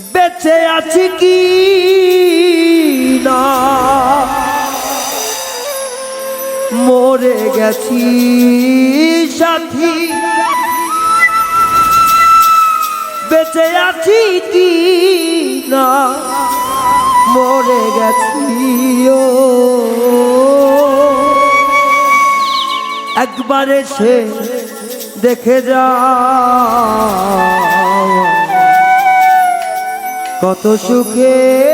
বেঁচে আছি কি না? মরে গেছি সাথী। বেঁচে আছি কি না? মরে গেছি, ও। একবার এসে দেখে যা। কত সুখে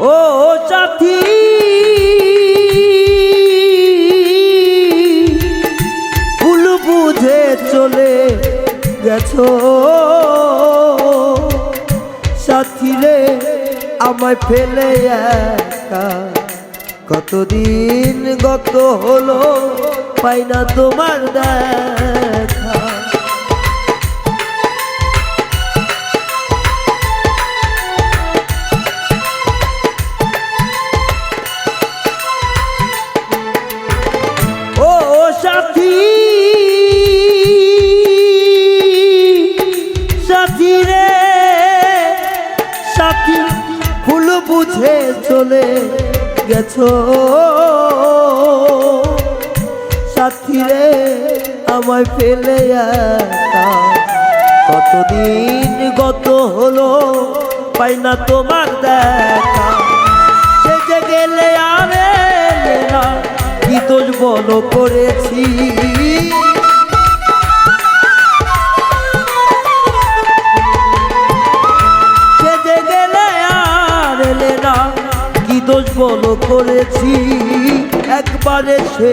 ও সাথী। ভুল বুঝে চলে গেছো। সাথী রে, আমায় ফেলে একা। কতদিন গত হলো, পাই না তোমার দেখা। রে আমায় ফেলে কতদিন গত হলো, পাই না তোমার দেখা। গেলে আর কি দোষ বলো করেছি? গেলে দোষ বলো করেছি? একবারে এসে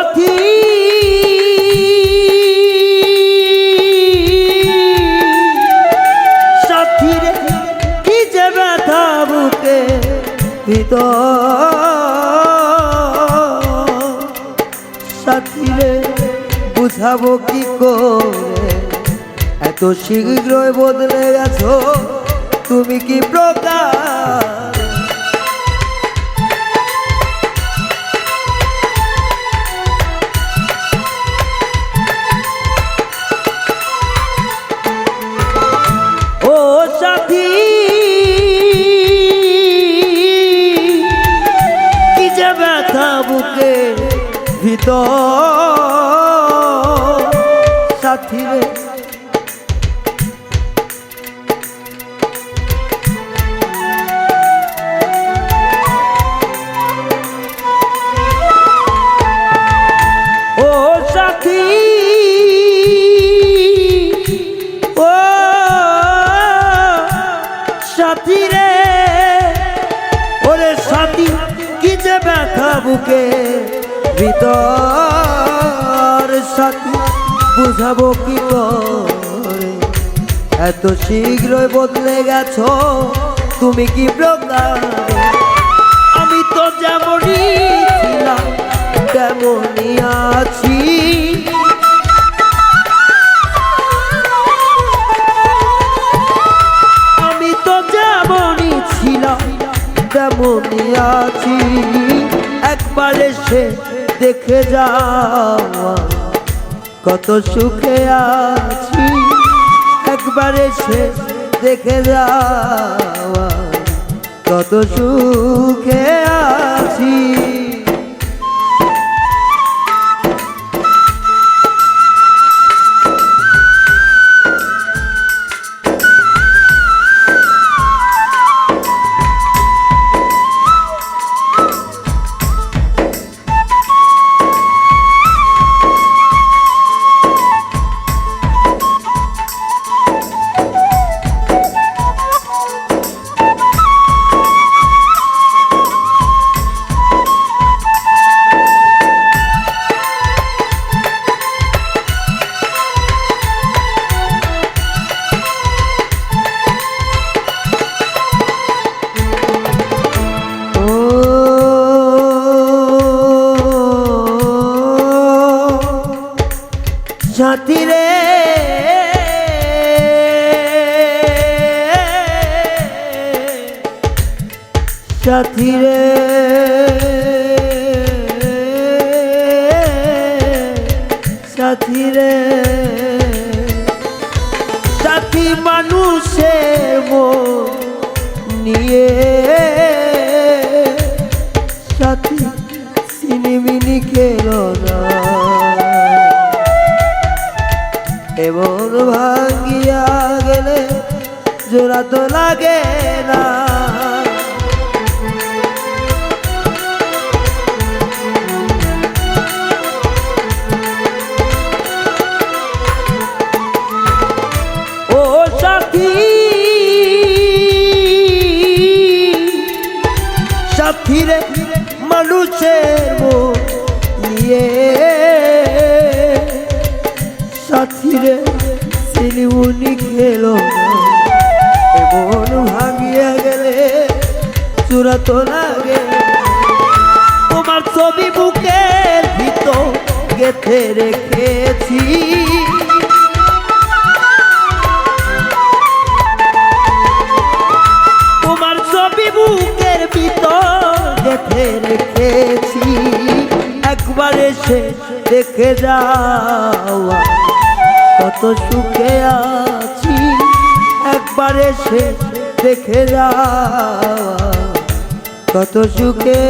সাথী। সাথীর কি যে ব্যথা বুকে সাথীরে বুঝাবো কি করে? এত শীঘ্রই বদলে গেছো, তুমি কি প্রকার বুকে ভিতর। সাথী রে বুকে ভিতর সাথী বুঝাবো কি করে? এত শীঘ্রই বদলে গেছো, তুমি কি প্রকার? আমি তো যেমনই ছিলাম, তেমনই আছি। আমি তো যেমনই ছিলাম, তেমনই আছি। একবার এসে দেখে যাওয়া। কত সুখে আছি একবার এসে দেখে যাওয়া। কত সুখে আছি। সাথী রে। সাথী রে। সাথী মানুষের মন নিয়ে। সাথী সিনিমিনি খেলো না। এমন ভাঙ্গিয়া গেলে জোড়া তো লাগে না। সাথীরে মানুষের মন নিয়ে। সাথীরে সিলিমুনি খেলো এমন ভাঙিয়া গেলে চূড়া তো লাগে। তোমার ছবি বুকের ভিতর গেথে রেখেছি। এসে দেখে যাওয়া কত সুখে আছি একবার এসে দেখে যাওয়া কত সুখে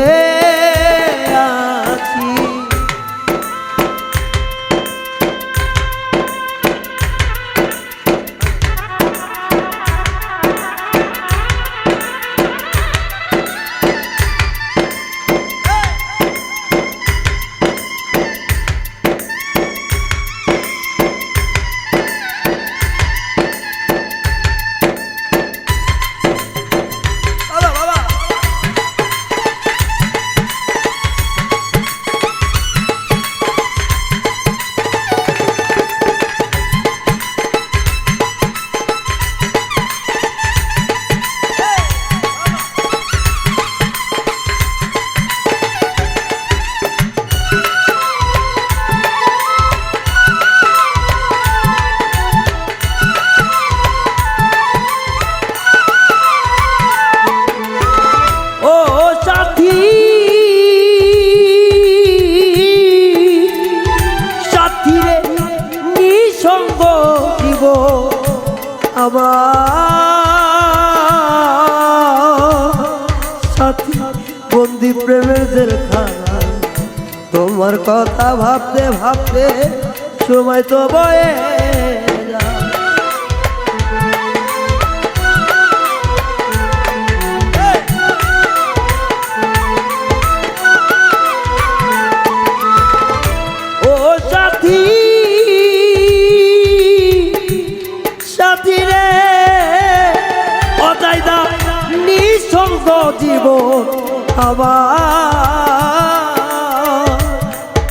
জেলখানা তোমার কথা ভাবতে ভাবতে সময় তো বয়ে জীবন আমার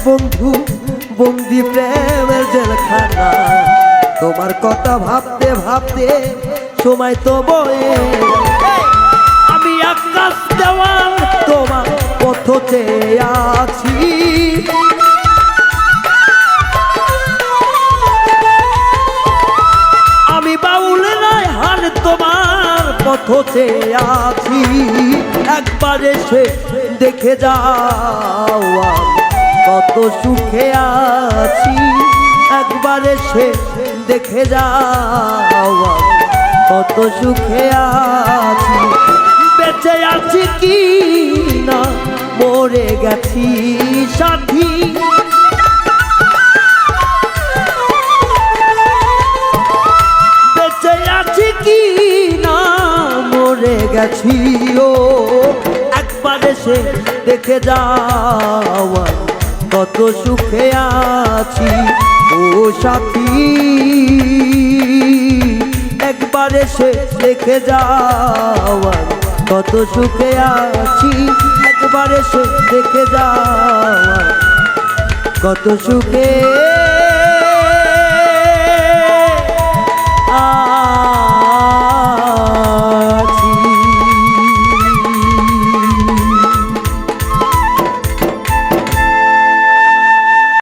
বন্ধু, বন্দি প্রেমের জেলখানা। তোমার কথা ভাবতে ভাবতে সময় তো বয়ে আমি আকাশ দেওয়াল তোমার পথ চেয়ে আছি। আমি বাউল নাই হান তোমার পথ চেয়ে আছি। একবার দেখে যাও কত সুখে আছি। একবার এসে দেখে যাও কত সুখে আছি। বেঁচে আছি কি না? মরে গেছি সাথী। বেঁচে আছি কি না? মরে গেছি ও এসে দেখে যাওয়া কত সুখে আছি। ও সাথী, একবার এসে দেখে যাওয়া কত সুখে আছি। একবার এসে দেখে যাওয়া কত সুখে